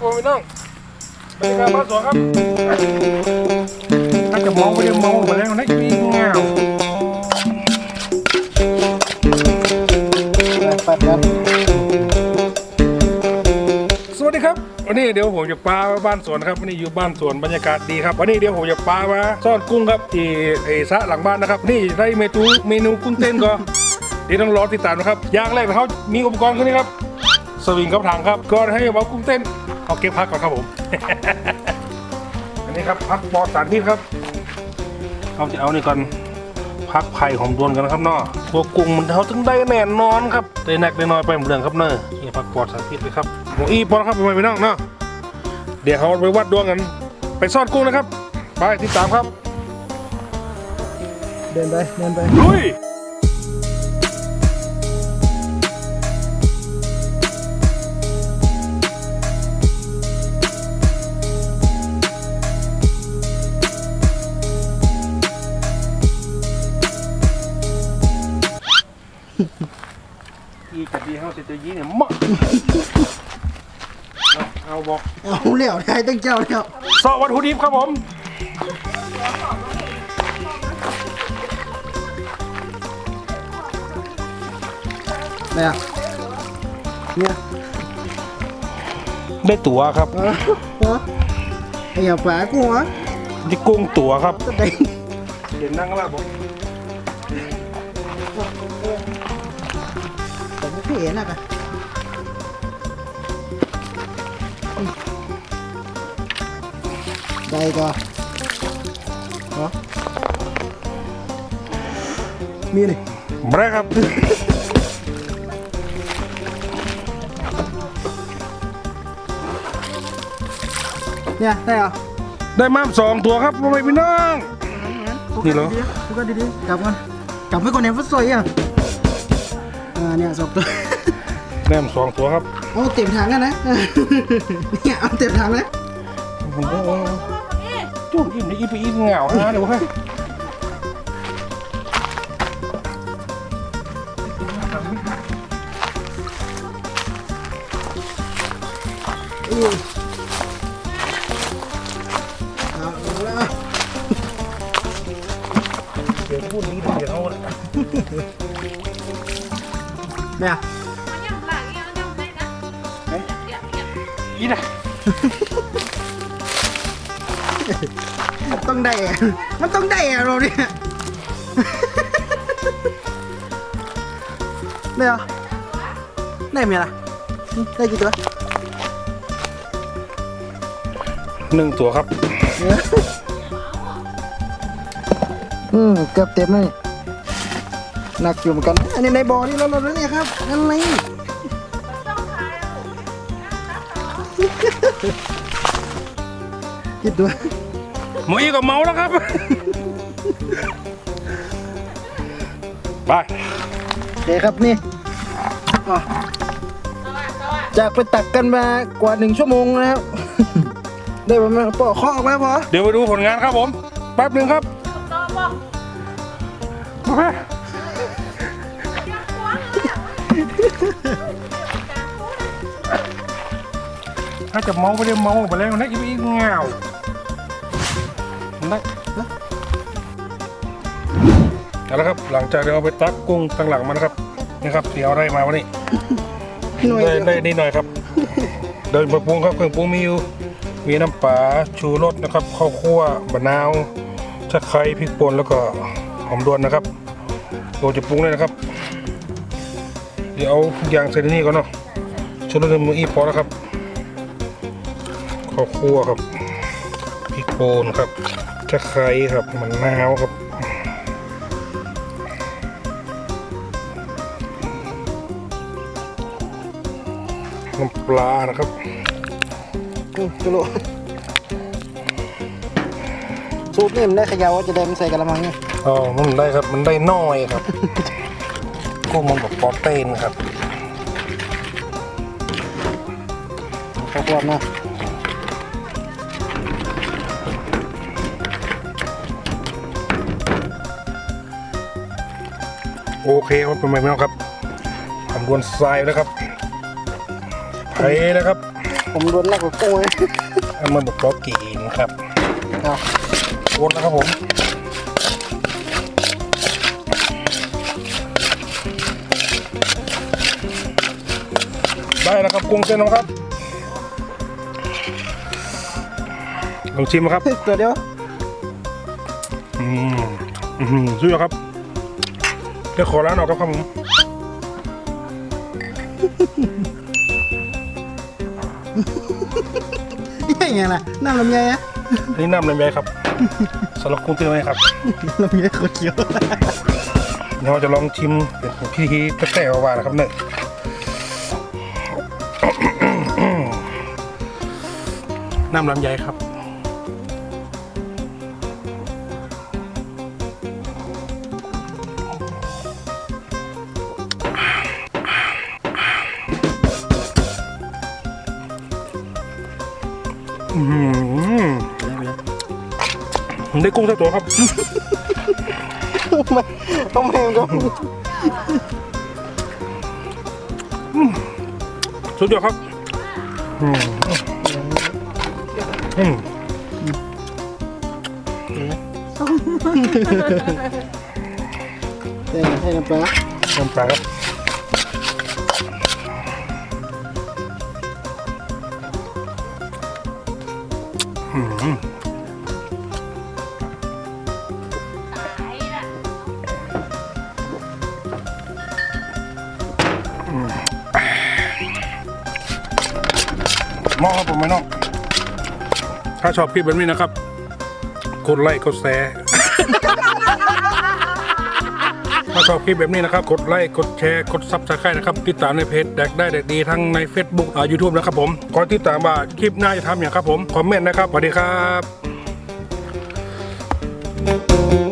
โอ้ยน้องบรรยากาศบ้านสวนครับถ้าจะเมาไม่ได้เมาไปแล้วนะอีเงาปัดกันสวัสดีครับ วันนี้เดี๋ยวผมจะปลาบ้านสวนนะครับวันนี้อยู่บ้านสวนบรรยากาศดีครับ วันนี้เดี๋ยวผมจะปลามาซ่อนกุ้งครับที่ไอ้สระหลังบ้านนะครับ นี่ได้เมนูเมนูกุ้งเต้นก็เดี๋ยวต้องรอติดตามนะครับอย่างแรกเขามีอุปกรณ์กันนี่ครับ สวิงกับถังครับก่อนให้เอากุ้งเต้น เอาเก็บพักก่อนครับผม อันนี้ครับพักปลอดสารพิษครับเราจะเอานี่ก่อนพักไผ่หอมดวนกันนะครับเนาะตัวกุ้งมันเขาถึงได้แน่นอนครับได้หนักได้น้อยไปเหมือนเดิมครับเนอะนี่พักปลอดสารพิษเลยครับหมูอีปอนครับไปไปน้องเนาะเดี๋ยวเขาไปวัดดวงกัน ไปซ่อนกุ้งนะครับ ไปติดตามครับ เดินไป เดินไปลุย อีจะดีเขาจะยีเนี่ยมะเอาเอาบอกเอาเหลี่ยวได้ตั้งเจ้าแล้วสวัตถุดิบครับผมอะไรอะเนี่ยได้ตั๋วครับเออเออไอ้เหี้ยฝากูเหรอที่กุ้งตั๋วครับก็ได้เห็นนั่งแล้วผมแต่ไม่เคยเห็นอะกั นได้ก็เหรอมีเลยแบรครับเนี่ยได้เหรอได้มาสองตัวครับพ่อแม่พี่น้อง นี่เหรอดูกันดีๆกลับกันกลับไปก่อนเนี่ยฟุตซอยอะ อ่าเนี่ยสองตัว แนมสองตัวครับเอาเต็มถังกันนะ เนี่ยเอาเต็มถังนะผมก็จุ่มอิ่มในอีปีอีเหงาฮะเดี๋ยวให้อือเอาละ เดี๋ยวพูดนี้เดี๋ยวเขา เนี่ยอีนะมันต้องได้อะมันต้องได้อะเราเนี่ยได้เหรอได้ไหมล่ะได้กี่ตัวหนึ่งตัวครับ อืมเกือบเต็มเลย หนักอยู่เหมือนกันอันนี้ในบ่อนี่เราเราเนี่ยครับอะไรคิดดูหมออีก็เมาแล้วครับ ไปโอเคครับนี่อะจากไปตักกันมากว่าหนึ่งชั่วโมงแล้วได้ประมาณปอกข้อออกมาพอ เดี๋ยวไปดูผลงานครับผม แป๊บหนึ่งครับมาแม่ ถ้าจะเมาไม่ได้เมาไปแล้วนะอีปีเหงาได้เอาละครับหลังจากที่เราไปตักกุ้งตั้งหลังมานะครับนี่ครับเสียวได้มาวันนี้หน่วยได้เดียวได้นิดหน่อยครับ เดินมาปรุงครับเครื่องปรุงมีอยู่มีน้ำปลาชูรสนะครับข้าวคั่วมะนาวตะไคร้พริกป่นแล้วก็หอมดวนนะครับเราจะปรุงเลยนะครับ เดี๋ยวเอาทุกอย่างใส่ในนี่ก่อนเนาะชูรสมืออีพอแล้วครับข้าวคั่วครับพริกป่นครับตะไคร้ครับมะนาวครับน้ำปลานะครับอืมจุลุสูตรนี่มันได้เขยาวว่าจะได้มันใส่กระมังเนี่ยอ๋อมันได้ครับ มันได้น้อยครับ กุ้งมันบอกโปรตีนครับขอบคุณนะโอเคครับเป็นไงบ้างครับทำดวนทรายแล้วครับไผ่แล้วครับ ผมโดนหนักกว่ากุ้งเลยเอามาบดกรอบกินครับเอาวนนะครับผม ได้แล้วครับกุ้งเส้นนะครับลองชิมครับตัวเดียวอืมอืมสุดยอดครับเดี๋ยวขอร้านออกครับครับผมยังไงล่ะน้ำลำไยอะอันนี่น้ำลำไยครับสำหรับกุ้งเต้นไว้ครับลำไยโคตรเขียวเดี๋ยวเราจะลองชิมเป็นพิธีแต้ๆว่าๆนะครับเนี่ย น้ำลำไยครับอืมได้กุ้งสักตัวครับไม่ต้องแมงก็ สุดยอดครับอืมอืมแต่ให้น้ำปลาน้ำปลาครับอืม หม้อครับผมไม่น้อง ถ้าชอบคลิปแบบนี้นะครับกดไลค์กดแชร์ ถ้าชอบคลิปแบบนี้นะครับ กดไลค์กดแชร์กดซับสไครต์นะครับ ติดตามในเพจแดกได้แดกดีทั้งใน Facebook อ่า YouTube นะครับผมขอติดตามว่าคลิปหน้าจะทำอย่างครับผม คอมเมนต์นะครับสวัสดีครับ